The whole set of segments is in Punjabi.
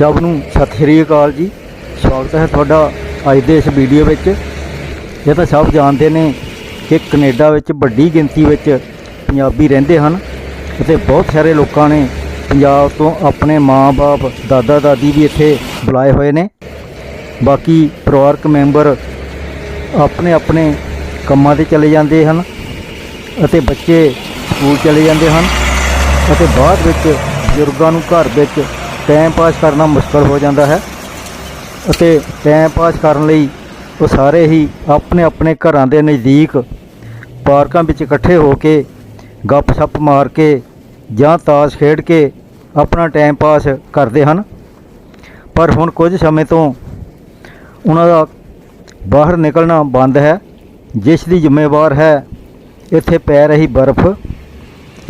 ਸਭ ਨੂੰ ਸਤਿ ਸ੍ਰੀ ਅਕਾਲ ਜੀ। ਸਵਾਗਤ ਹੈ ਤੁਹਾਡਾ ਅੱਜ ਦੇ ਇਸ ਵੀਡੀਓ ਵਿੱਚ। ਇਹ ਤਾਂ ਸਭ ਜਾਣਦੇ ਨੇ ਕਿ ਕੈਨੇਡਾ ਵਿੱਚ ਵੱਡੀ ਗਿਣਤੀ ਵਿੱਚ ਪੰਜਾਬੀ ਰਹਿੰਦੇ ਹਨ ਅਤੇ ਬਹੁਤ ਸਾਰੇ ਲੋਕਾਂ ਨੇ ਪੰਜਾਬ ਤੋਂ ਆਪਣੇ ਮਾਂ-ਬਾਪ ਦਾਦਾ ਦਾਦੀ ਵੀ ਇੱਥੇ ਬੁਲਾਏ ਹੋਏ ਨੇ। ਬਾਕੀ ਪਰਿਵਾਰਕ ਮੈਂਬਰ ਆਪਣੇ ਆਪਣੇ ਕੰਮਾਂ ਤੇ ਚਲੇ ਜਾਂਦੇ ਹਨ ਅਤੇ ਬੱਚੇ ਸਕੂਲ ਚਲੇ ਜਾਂਦੇ ਹਨ ਅਤੇ ਬਾਅਦ ਵਿੱਚ ਬਜ਼ੁਰਗਾਂ ਨੂੰ ਘਰ ਵਿੱਚ ਟਾਈਮ ਪਾਸ ਕਰਨਾ ਮੁਸ਼ਕਲ ਹੋ ਜਾਂਦਾ ਹੈ ਅਤੇ ਟਾਈਮ ਪਾਸ ਕਰਨ ਲਈ ਉਹ ਸਾਰੇ ਹੀ ਆਪਣੇ ਆਪਣੇ ਘਰਾਂ ਦੇ ਨਜ਼ਦੀਕ ਪਾਰਕਾਂ ਵਿੱਚ ਇਕੱਠੇ ਹੋ ਕੇ ਗੱਪ-ਸ਼ੱਪ ਮਾਰ ਕੇ ਜਾਂ ਤਾਸ਼ ਖੇਡ ਕੇ ਆਪਣਾ ਟਾਈਮ ਪਾਸ ਕਰਦੇ ਹਨ। ਪਰ ਹੁਣ ਕੁਝ ਸਮੇਂ ਤੋਂ ਉਹਨਾਂ ਦਾ ਬਾਹਰ ਨਿਕਲਣਾ ਬੰਦ ਹੈ, ਜਿਸ ਦੀ ਜ਼ਿੰਮੇਵਾਰ ਹੈ ਇੱਥੇ ਪੈ ਰਹੀ ਬਰਫ਼।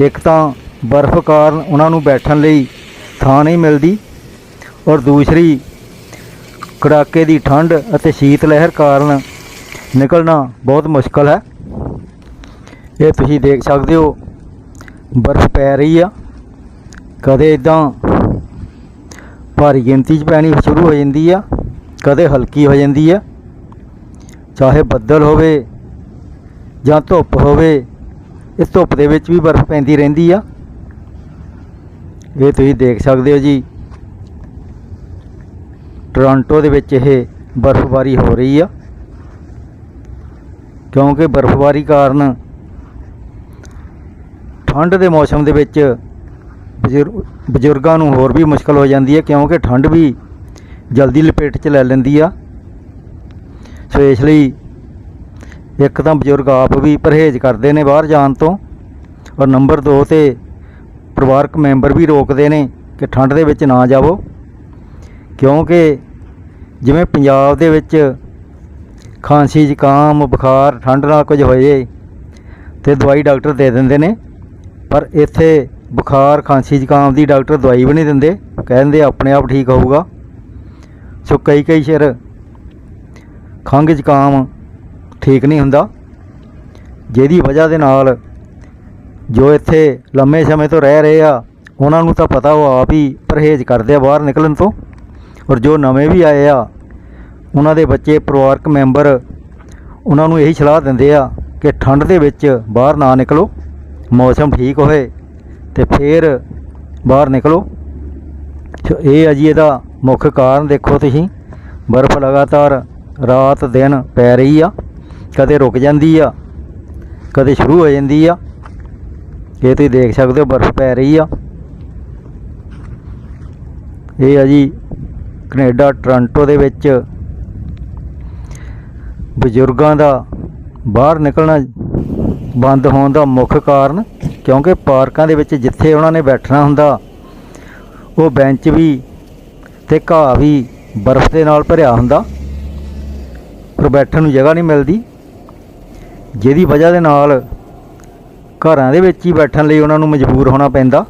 ਇੱਕ ਤਾਂ ਬਰਫ਼ ਕਾਰਨ ਉਹਨਾਂ ਨੂੰ ਬੈਠਣ ਲਈ ਥਾਂ ਨਹੀਂ ਮਿਲਦੀ ਔਰ ਦੂਸਰੀ, ਕੜਾਕੇ ਦੀ ਠੰਡ ਅਤੇ ਸ਼ੀਤ ਲਹਿਰ ਕਾਰਨ ਨਿਕਲਣਾ ਬਹੁਤ ਮੁਸ਼ਕਲ ਹੈ। ਇਹ ਤੁਸੀਂ ਦੇਖ ਸਕਦੇ ਹੋ, ਬਰਫ਼ ਪੈ ਰਹੀ ਆ। ਕਦੇ ਇਦਾਂ ਭਾਰੀ ਗਿਣਤੀ 'ਚ ਪੈਣੀ ਸ਼ੁਰੂ ਹੋ ਜਾਂਦੀ ਆ, ਕਦੇ ਹਲਕੀ ਹੋ ਜਾਂਦੀ ਆ। ਚਾਹੇ ਬੱਦਲ ਹੋਵੇ ਜਾਂ ਧੁੱਪ ਹੋਵੇ, ਇਸ ਧੁੱਪ ਦੇ ਵਿੱਚ ਵੀ ਬਰਫ਼ ਪੈਂਦੀ ਰਹਿੰਦੀ ਆ। ਇਹ ਤੁਸੀਂ ਦੇਖ ਸਕਦੇ ਹੋ ਜੀ। ਟੋਰਾਂਟੋ ਦੇ ਵਿੱਚ ਇਹ ਬਰਫ਼ਬਾਰੀ ਹੋ ਰਹੀ ਆ। ਕਿਉਂਕਿ ਬਰਫ਼ਬਾਰੀ ਕਾਰਨ ਠੰਡ ਦੇ ਮੌਸਮ ਦੇ ਵਿੱਚ ਬਜ਼ੁਰਗ ਬਜ਼ੁਰਗਾਂ ਨੂੰ ਹੋਰ ਵੀ ਮੁਸ਼ਕਲ ਹੋ ਜਾਂਦੀ ਹੈ ਕਿਉਂਕਿ ਠੰਡ ਵੀ ਜਲਦੀ ਲਪੇਟ 'ਚ ਲੈ ਲੈਂਦੀ ਆ। ਸੋ ਇਸ ਲਈ ਇੱਕ ਤਾਂ ਬਜ਼ੁਰਗ ਆਪ ਵੀ ਪਰਹੇਜ਼ ਕਰਦੇ ਨੇ ਬਾਹਰ ਜਾਣ ਤੋਂ ਔਰ ਨੰਬਰ 2 ਤੇ ਪਰਿਵਾਰਕ ਮੈਂਬਰ ਵੀ ਰੋਕਦੇ ਨੇ ਕਿ ਠੰਡ ਦੇ ਵਿੱਚ ਨਾ ਜਾਵੋ। ਕਿਉਂਕਿ ਜਿਵੇਂ ਪੰਜਾਬ ਦੇ ਵਿੱਚ ਖਾਂਸੀ ਜ਼ੁਕਾਮ, ਬੁਖਾਰ, ਠੰਡ ਨਾਲ ਕੁਝ ਹੋਏ ਤੇ ਦਵਾਈ ਡਾਕਟਰ ਦੇ ਦਿੰਦੇ ਨੇ, ਪਰ ਇੱਥੇ ਬੁਖਾਰ, ਖਾਂਸੀ ਜ਼ੁਕਾਮ ਦੀ ਡਾਕਟਰ ਦਵਾਈ ਵੀ ਨਹੀਂ ਦਿੰਦੇ, ਕਹਿੰਦੇ ਆਪਣੇ ਆਪ ਠੀਕ ਹੋਊਗਾ। ਸੋ ਕਈ ਕਈ ਸਿਰ ਖੰਘ ਜ਼ੁਕਾਮ ਠੀਕ ਨਹੀਂ ਹੁੰਦਾ, ਜਿਹਦੀ ਵਜ੍ਹਾ ਦੇ ਨਾਲ ਜੋ ਇੱਥੇ ਲੰਮੇ ਸਮੇਂ ਤੋਂ ਰਹਿ ਰਹੇ ਆ, ਉਹਨਾਂ ਨੂੰ ਤਾਂ ਪਤਾ ਉਹ ਆਪ ਹੀ ਪਰਹੇਜ਼ ਕਰਦੇ ਆ ਬਾਹਰ ਨਿਕਲਣ ਤੋਂ। ਔਰ ਜੋ ਨਵੇਂ ਵੀ ਆਏ ਆ, ਉਹਨਾਂ ਦੇ ਬੱਚੇ, ਪਰਿਵਾਰਕ ਮੈਂਬਰ, ਉਹਨਾਂ ਨੂੰ ਇਹੀ ਸਲਾਹ ਦਿੰਦੇ ਆ ਕਿ ਠੰਡ ਦੇ ਵਿੱਚ ਬਾਹਰ ਨਾ ਨਿਕਲੋ, ਮੌਸਮ ਠੀਕ ਹੋਏ ਤੇ ਫਿਰ ਬਾਹਰ ਨਿਕਲੋ। ਇਹ ਆ ਜੀ ਇਹਦਾ ਮੁੱਖ ਕਾਰਨ ਦੇਖੋ ਤੁਸੀਂ। ਬਰਫ਼ ਲਗਾਤਾਰ ਰਾਤ ਦਿਨ ਪੈ ਰਹੀ ਆ, ਕਦੇ ਰੁਕ ਜਾਂਦੀ ਆ, ਕਦੇ ਸ਼ੁਰੂ ਹੋ ਜਾਂਦੀ ਆ। ਇਹ ਤੁਸੀਂ ਦੇਖ ਸਕਦੇ ਹੋ ਬਰਫ਼ ਪੈ ਰਹੀ ਆ। ਇਹ ਆ ਜੀ ਕੈਨੇਡਾ, ਟੋਰਾਂਟੋ ਦੇ ਵਿੱਚ ਬਜ਼ੁਰਗਾਂ ਦਾ ਬਾਹਰ ਨਿਕਲਣਾ ਬੰਦ ਹੋਣ ਦਾ ਮੁੱਖ ਕਾਰਨ, ਕਿਉਂਕਿ ਪਾਰਕਾਂ ਦੇ ਵਿੱਚ ਜਿੱਥੇ ਉਹਨਾਂ ਨੇ ਬੈਠਣਾ ਹੁੰਦਾ, ਉਹ ਬੈਂਚ ਵੀ ਤੇ ਘਾਹ ਵੀ ਬਰਫ਼ ਦੇ ਨਾਲ ਭਰਿਆ ਹੁੰਦਾ। ਪਰ ਬੈਠਣ ਨੂੰ ਜਗ੍ਹਾ ਨਹੀਂ ਮਿਲਦੀ। ਜਿਹਦੀ ਵਜ੍ਹਾ ਦੇ ਨਾਲ ਘਰਾਂ ਦੇ ਵਿੱਚ ਹੀ ਬੈਠਣ ਲਈ ਉਹਨਾਂ ਨੂੰ ਮਜਬੂਰ ਹੋਣਾ ਪੈਂਦਾ।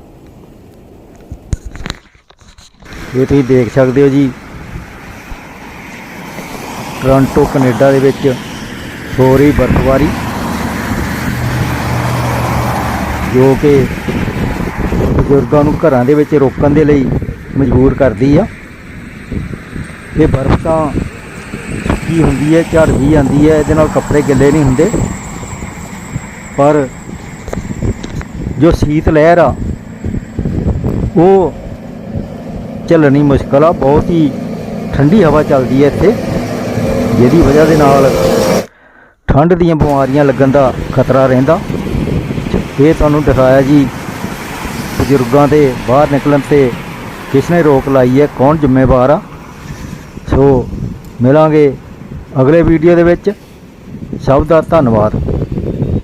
ਇਹ ਤੁਸੀਂ ਦੇਖ ਸਕਦੇ ਹੋ ਜੀ। ਟੋਰਾਂਟੋ ਕੈਨੇਡਾ ਦੇ ਵਿੱਚ ਹੋ ਰਹੀ ਬਰਫ਼ਬਾਰੀ। ਜੋ ਕਿ ਬਜ਼ੁਰਗਾਂ ਨੂੰ ਘਰਾਂ ਦੇ ਵਿੱਚ ਰੋਕਣ ਦੇ ਲਈ ਮਜਬੂਰ ਕਰਦੀ ਆ। ਇਹ ਬਰਫ਼ ਤਾਂ ਕੀ ਹੁੰਦੀ ਹੈ, ਝੜ ਝੜਦੀ ਜਾਂਦੀ ਹੈ, ਇਹਦੇ ਨਾਲ ਕੱਪੜੇ ਗਿੱਲੇ ਨਹੀਂ ਹੁੰਦੇ। ਪਰ ਜੋ ਸੀਤ ਲਹਿਰ ਆ, ਉਹ ਝੱਲਣੀ ਮੁਸ਼ਕਲ ਆ। ਬਹੁਤ ਹੀ ਠੰਡੀ ਹਵਾ ਚੱਲਦੀ ਹੈ ਇੱਥੇ, ਜਿਹਦੀ ਵਜ੍ਹਾ ਦੇ ਨਾਲ ਠੰਡ ਦੀਆਂ ਬਿਮਾਰੀਆਂ ਲੱਗਣ ਦਾ ਖਤਰਾ ਰਹਿੰਦਾ। ਇਹ ਤੁਹਾਨੂੰ ਦਿਖਾਇਆ ਜੀ, ਬਜ਼ੁਰਗਾਂ ਦੇ ਬਾਹਰ ਨਿਕਲਣ ਤੇ ਕਿਸ ਨੇ ਰੋਕ ਲਾਈ ਹੈ, ਕੌਣ ਜ਼ਿੰਮੇਵਾਰ ਆ। ਸੋ ਮਿਲਾਂਗੇ ਅਗਲੇ ਵੀਡੀਓ ਦੇ ਵਿੱਚ। ਸਭ ਦਾ ਧੰਨਵਾਦ।